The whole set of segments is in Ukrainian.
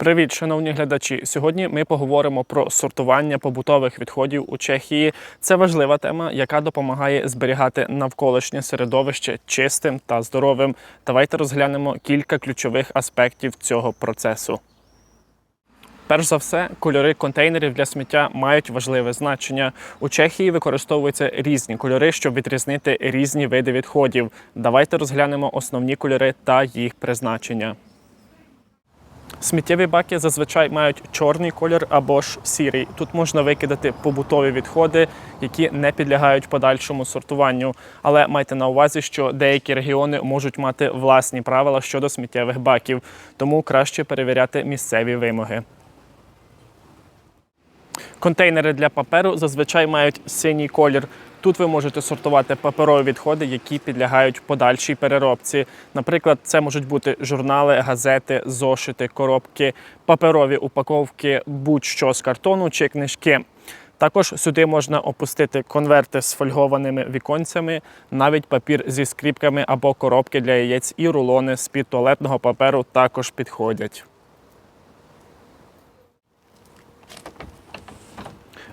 Привіт, шановні глядачі. Сьогодні ми поговоримо про сортування побутових відходів у Чехії. Це важлива тема, яка допомагає зберігати навколишнє середовище чистим та здоровим. Давайте розглянемо кілька ключових аспектів цього процесу. Перш за все, кольори контейнерів для сміття мають важливе значення. У Чехії використовуються різні кольори, щоб відрізнити різні види відходів. Давайте розглянемо основні кольори та їх призначення. Сміттєві баки зазвичай мають чорний колір або ж сірий. Тут можна викидати побутові відходи, які не підлягають подальшому сортуванню. Але майте на увазі, що деякі регіони можуть мати власні правила щодо сміттєвих баків, тому краще перевіряти місцеві вимоги. Контейнери для паперу зазвичай мають синій колір. Тут ви можете сортувати паперові відходи, які підлягають подальшій переробці. Наприклад, це можуть бути журнали, газети, зошити, коробки, паперові упаковки, будь-що з картону чи книжки. Також сюди можна опустити конверти з фольгованими віконцями, навіть папір зі скріпками або коробки для яєць і рулони з-під туалетного паперу також підходять.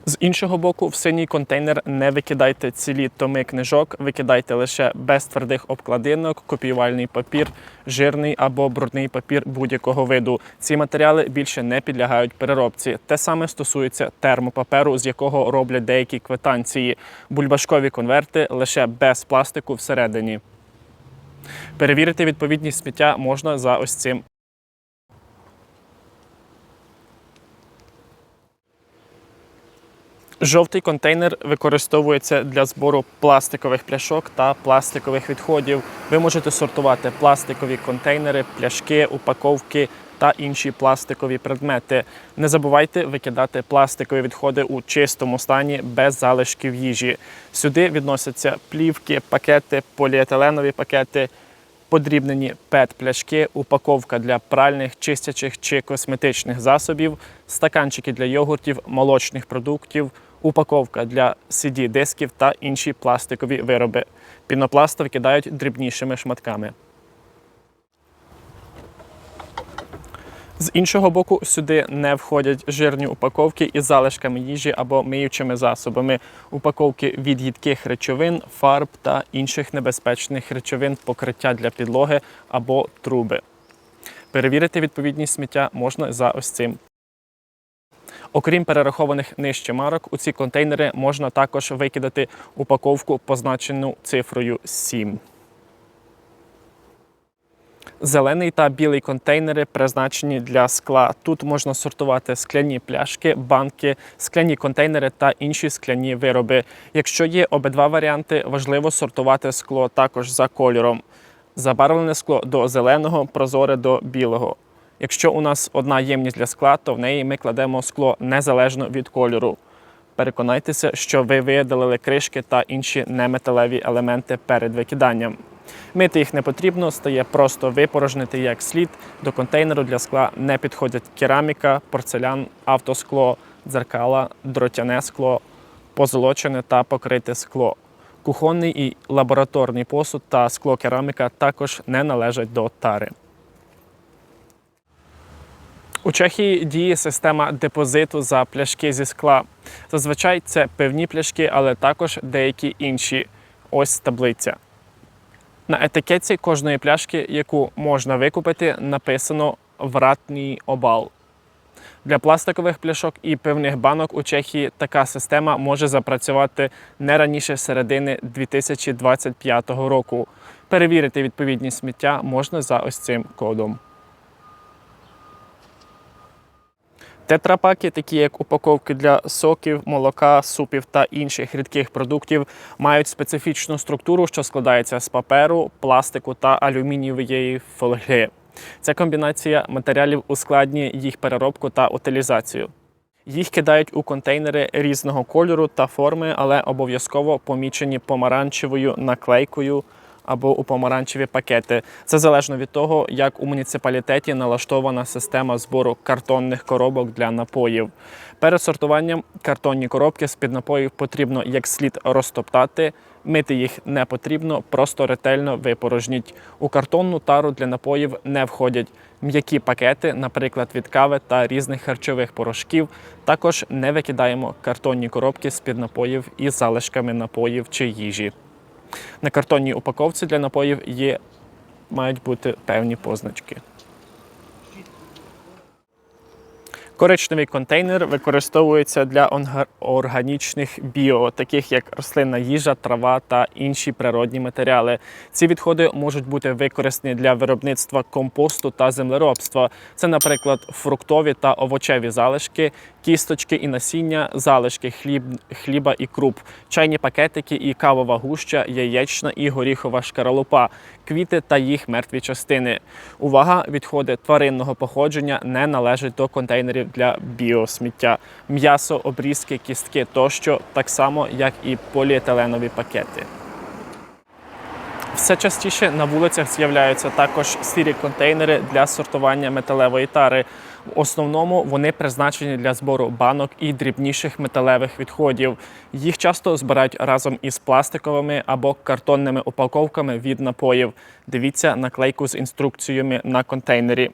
З іншого боку, в синій контейнер не викидайте цілі томи книжок, викидайте лише без твердих обкладинок, копіювальний папір, жирний або брудний папір будь-якого виду. Ці матеріали більше не підлягають переробці. Те саме стосується термопаперу, з якого роблять деякі квитанції, бульбашкові конверти лише без пластику всередині. Перевірити відповідність сміття можна за ось цим Жовтий контейнер використовується для збору пластикових пляшок та пластикових відходів. Ви можете сортувати пластикові контейнери, пляшки, упаковки та інші пластикові предмети. Не забувайте викидати пластикові відходи у чистому стані без залишків їжі. Сюди відносяться плівки, пакети, поліетиленові пакети. Подрібнені пет-пляшки, упаковка для пральних, чистячих чи косметичних засобів, стаканчики для йогуртів, молочних продуктів, упаковка для CD-дисків та інші пластикові вироби. Пінопласт викидають дрібнішими шматками. З іншого боку, сюди не входять жирні упаковки із залишками їжі або миючими засобами, упаковки від їдких речовин, фарб та інших небезпечних речовин, покриття для підлоги або труби. Перевірити відповідність сміття можна за ось цим. Окрім перерахованих нижче марок, у ці контейнери можна також викидати упаковку, позначену цифрою 7. Зелений та білий контейнери призначені для скла. Тут можна сортувати скляні пляшки, банки, скляні контейнери та інші скляні вироби. Якщо є обидва варіанти, важливо сортувати скло також за кольором. Забарвлене скло до зеленого, прозоре до білого. Якщо у нас одна ємність для скла, то в неї ми кладемо скло незалежно від кольору. Переконайтеся, що ви видалили кришки та інші неметалеві елементи перед викиданням. Мити їх не потрібно, стає просто випорожнити як слід. До контейнеру для скла не підходять кераміка, порцелян, автоскло, дзеркала, дротяне скло, позолочене та покрите скло. Кухонний і лабораторний посуд та скло кераміка також не належать до тари. У Чехії діє система депозиту за пляшки зі скла. Зазвичай це пивні пляшки, але також деякі інші. Ось таблиця. На етикетці кожної пляшки, яку можна викупити, написано вратний обал. Для пластикових пляшок і пивних банок у Чехії така система може запрацювати не раніше середини 2025 року. Перевірити відповідність сміття можна за ось цим кодом. Тетрапаки, такі як упаковки для соків, молока, супів та інших рідких продуктів, мають специфічну структуру, що складається з паперу, пластику та алюмінієвої фольги. Ця комбінація матеріалів ускладнює їх переробку та утилізацію. Їх кидають у контейнери різного кольору та форми, але обов'язково помічені помаранчевою наклейкою або у помаранчеві пакети. Це залежно від того, як у муніципалітеті налаштована система збору картонних коробок для напоїв. Перед сортуванням картонні коробки з-під напоїв потрібно як слід розтоптати. Мити їх не потрібно, просто ретельно випорожніть. У картонну тару для напоїв не входять м'які пакети, наприклад, від кави та різних харчових порошків. Також не викидаємо картонні коробки з-під напоїв із залишками напоїв чи їжі. На картонній упаковці для напоїв є мають бути певні позначки. Коричневий контейнер використовується для органічних біо, таких як рослинна їжа, трава та інші природні матеріали. Ці відходи можуть бути використані для виробництва компосту та землеробства. Це, наприклад, фруктові та овочеві залишки, кісточки і насіння, залишки хліб, хліба і круп, чайні пакетики і кавова гуща, яєчна і горіхова шкаралупа, квіти та їх мертві частини. Увага! Відходи тваринного походження не належать до контейнерів для біосміття. М'ясо, обрізки, кістки тощо, так само як і поліетиленові пакети. Все частіше на вулицях з'являються також сірі контейнери для сортування металевої тари. В основному вони призначені для збору банок і дрібніших металевих відходів. Їх часто збирають разом із пластиковими або картонними упаковками від напоїв. Дивіться наклейку з інструкціями на контейнері.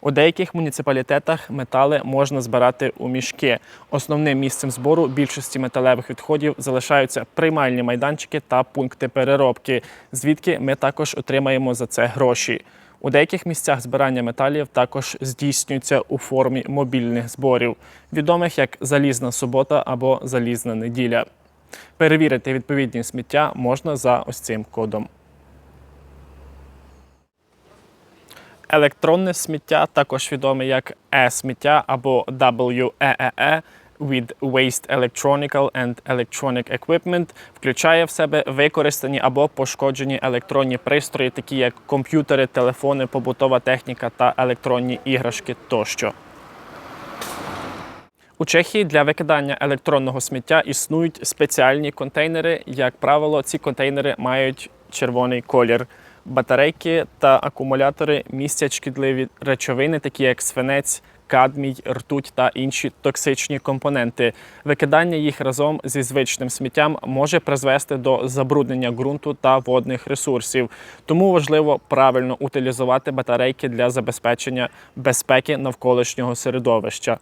У деяких муніципалітетах метали можна збирати у мішки. Основним місцем збору більшості металевих відходів залишаються приймальні майданчики та пункти переробки, звідки ми також отримаємо за це гроші. У деяких місцях збирання металів також здійснюється у формі мобільних зборів, відомих як залізна субота або залізна неділя. Перевірити відповідність сміття можна за ось цим кодом. Електронне сміття, також відоме як е-сміття або WEEE with Waste Electronical and Electronic Equipment, включає в себе використані або пошкоджені електронні пристрої, такі як комп'ютери, телефони, побутова техніка та електронні іграшки тощо. У Чехії для викидання електронного сміття існують спеціальні контейнери. Як правило, ці контейнери мають червоний колір. Батарейки та акумулятори містять шкідливі речовини, такі як свинець, кадмій, ртуть та інші токсичні компоненти. Викидання їх разом зі звичним сміттям може призвести до забруднення ґрунту та водних ресурсів. Тому важливо правильно утилізувати батарейки для забезпечення безпеки навколишнього середовища.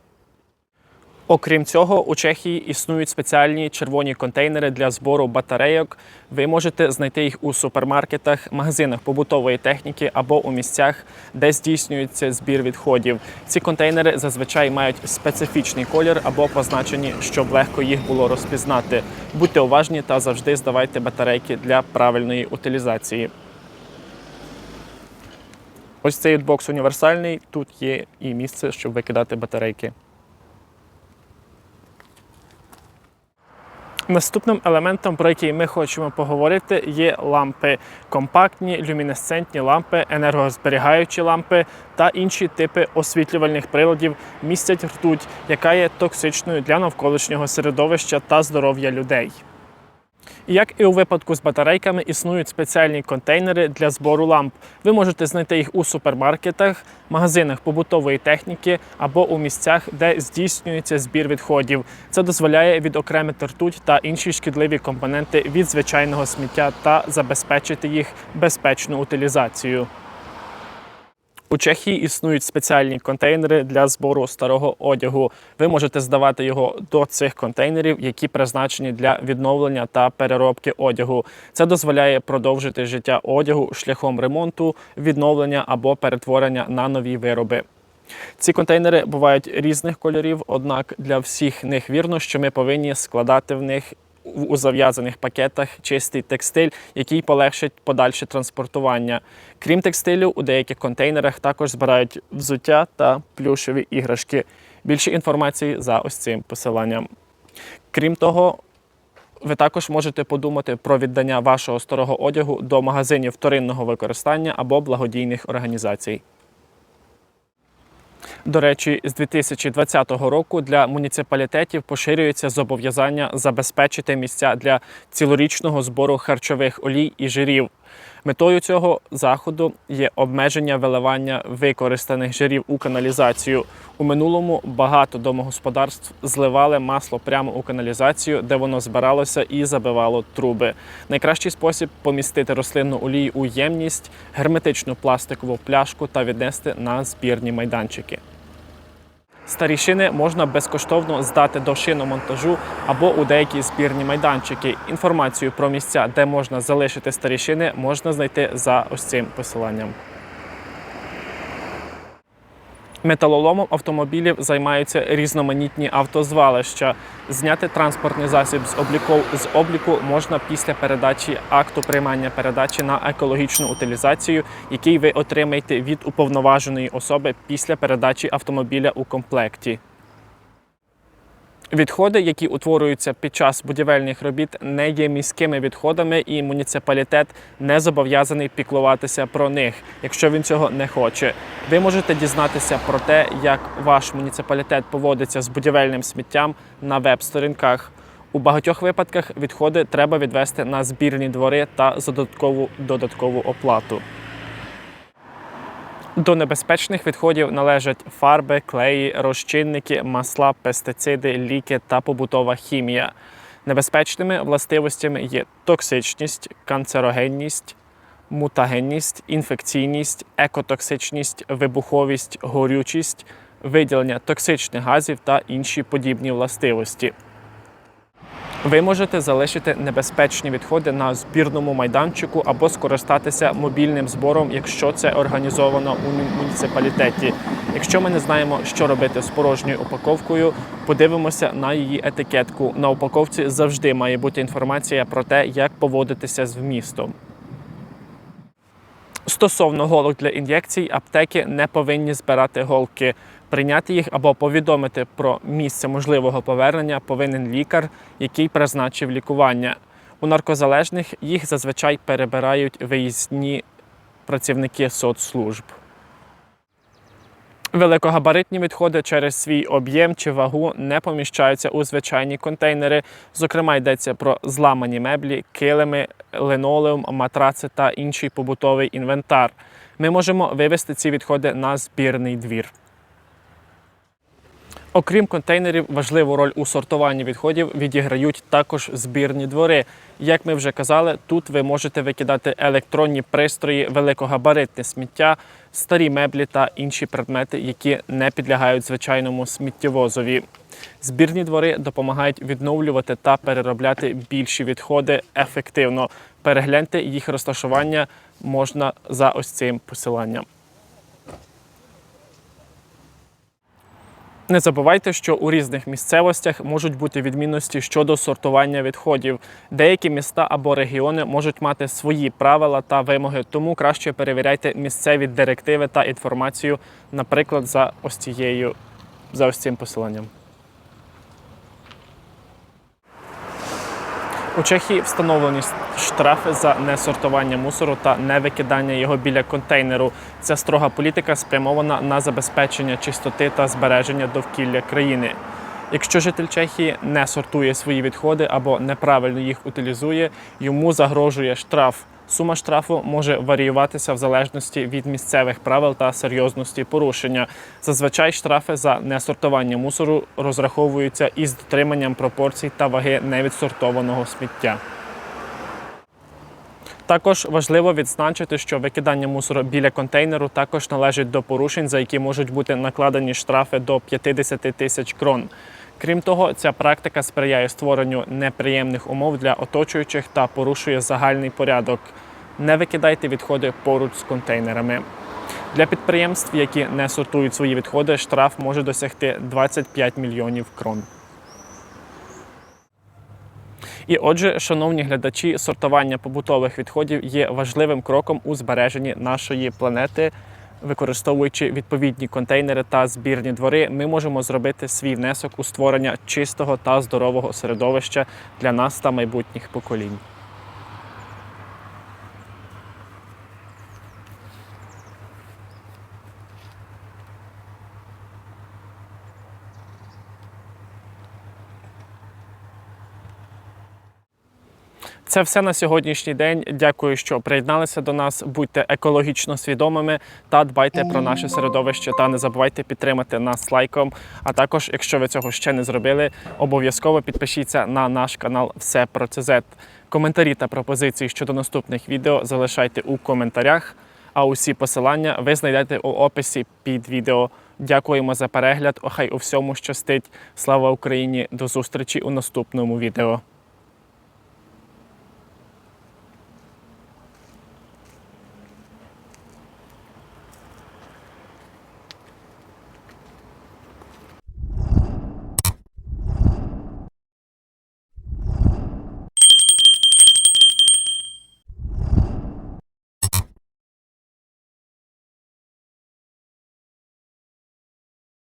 Окрім цього, у Чехії існують спеціальні червоні контейнери для збору батарейок. Ви можете знайти їх у супермаркетах, магазинах побутової техніки або у місцях, де здійснюється збір відходів. Ці контейнери зазвичай мають специфічний колір або позначені, щоб легко їх було розпізнати. Будьте уважні та завжди здавайте батарейки для правильної утилізації. Ось цей бокс універсальний. Тут є і місце, щоб викидати батарейки. Наступним елементом, про який ми хочемо поговорити, є лампи, компактні люмінесцентні лампи, енергозберігаючі лампи та інші типи освітлювальних приладів містять ртуть, яка є токсичною для навколишнього середовища та здоров'я людей. Як і у випадку з батарейками, існують спеціальні контейнери для збору ламп. Ви можете знайти їх у супермаркетах, магазинах побутової техніки або у місцях, де здійснюється збір відходів. Це дозволяє відокремити ртуть та інші шкідливі компоненти від звичайного сміття та забезпечити їх безпечну утилізацію. У Чехії існують спеціальні контейнери для збору старого одягу. Ви можете здавати його до цих контейнерів, які призначені для відновлення та переробки одягу. Це дозволяє продовжити життя одягу шляхом ремонту, відновлення або перетворення на нові вироби. Ці контейнери бувають різних кольорів, однак для всіх них вірно, що ми повинні складати в них у зав'язаних пакетах чистий текстиль, який полегшить подальше транспортування. Крім текстилю, у деяких контейнерах також збирають взуття та плюшеві іграшки. Більше інформації за ось цим посиланням. Крім того, ви також можете подумати про віддання вашого старого одягу до магазинів вторинного використання або благодійних організацій. До речі, з 2020 року для муніципалітетів поширюється зобов'язання забезпечити місця для цілорічного збору харчових олій і жирів. Метою цього заходу є обмеження виливання використаних жирів у каналізацію. У минулому багато домогосподарств зливали масло прямо у каналізацію, де воно збиралося і забивало труби. Найкращий спосіб помістити рослинну олію у ємність, герметичну пластикову пляшку та віднести на збірні майданчики. Старі шини можна безкоштовно здати до шиномонтажу або у деякі збірні майданчики. Інформацію про місця, де можна залишити старі шини, можна знайти за ось цим посиланням. Металоломом автомобілів займаються різноманітні автозвалища. Зняти транспортний засіб з обліку, з обліку можна після передачі акту приймання передачі на екологічну утилізацію, який ви отримаєте від уповноваженої особи після передачі автомобіля у комплекті. Відходи, які утворюються під час будівельних робіт, не є міськими відходами, і муніципалітет не зобов'язаний піклуватися про них, якщо він цього не хоче. Ви можете дізнатися про те, як ваш муніципалітет поводиться з будівельним сміттям на веб-сторінках. У багатьох випадках відходи треба відвести на збірні двори та за додаткову додаткову оплату. До небезпечних відходів належать фарби, клеї, розчинники, масла, пестициди, ліки та побутова хімія. Небезпечними властивостями є токсичність, канцерогенність, мутагенність, інфекційність, екотоксичність, вибуховість, горючість, виділення токсичних газів та інші подібні властивості. Ви можете залишити небезпечні відходи на збірному майданчику або скористатися мобільним збором, якщо це організовано у муніципалітеті. Якщо ми не знаємо, що робити з порожньою упаковкою, подивимося на її етикетку. На упаковці завжди має бути інформація про те, як поводитися з вмістом. Стосовно голок для ін'єкцій, аптеки не повинні збирати голки. Прийняти їх або повідомити про місце можливого повернення повинен лікар, який призначив лікування. У наркозалежних їх зазвичай перебирають виїзні працівники соцслужб. Великогабаритні відходи через свій об'єм чи вагу не поміщаються у звичайні контейнери. Зокрема, йдеться про зламані меблі, килими, линолеум, матраци та інший побутовий інвентар. Ми можемо вивести ці відходи на збірний двір. Окрім контейнерів, важливу роль у сортуванні відходів відіграють також збірні двори. Як ми вже казали, тут ви можете викидати електронні пристрої, великогабаритне сміття, старі меблі та інші предмети, які не підлягають звичайному сміттєвозові. Збірні двори допомагають відновлювати та переробляти більші відходи ефективно. Перегляньте їх розташування можна за ось цим посиланням. Не забувайте, що у різних місцевостях можуть бути відмінності щодо сортування відходів. Деякі міста або регіони можуть мати свої правила та вимоги, тому краще перевіряйте місцеві директиви та інформацію, наприклад, за ось цією за ось цим посиланням. У Чехії встановлені штрафи за несортування мусору та невикидання його біля контейнеру. Ця строга політика спрямована на забезпечення чистоти та збереження довкілля країни. Якщо житель Чехії не сортує свої відходи або неправильно їх утилізує, йому загрожує штраф. Сума штрафу може варіюватися в залежності від місцевих правил та серйозності порушення. Зазвичай штрафи за несортування мусору розраховуються із дотриманням пропорцій та ваги невідсортованого сміття. Також важливо відзначити, що викидання мусору біля контейнеру також належить до порушень, за які можуть бути накладені штрафи до 50 тисяч крон. Крім того, ця практика сприяє створенню неприємних умов для оточуючих та порушує загальний порядок. Не викидайте відходи поруч з контейнерами. Для підприємств, які не сортують свої відходи, штраф може досягти 25 мільйонів крон. І отже, шановні глядачі, сортування побутових відходів є важливим кроком у збереженні нашої планети. Використовуючи відповідні контейнери та збірні двори, ми можемо зробити свій внесок у створення чистого та здорового середовища для нас та майбутніх поколінь. Це все на сьогоднішній день. Дякую, що приєдналися до нас. Будьте екологічно свідомими та дбайте про наше середовище. Та не забувайте підтримати нас лайком. А також, якщо ви цього ще не зробили, обов'язково підпишіться на наш канал Все про ЦЗ. Коментарі та пропозиції щодо наступних відео залишайте у коментарях. А усі посилання ви знайдете у описі під відео. Дякуємо за перегляд. Охай у всьому щастить. Слава Україні! До зустрічі у наступному відео.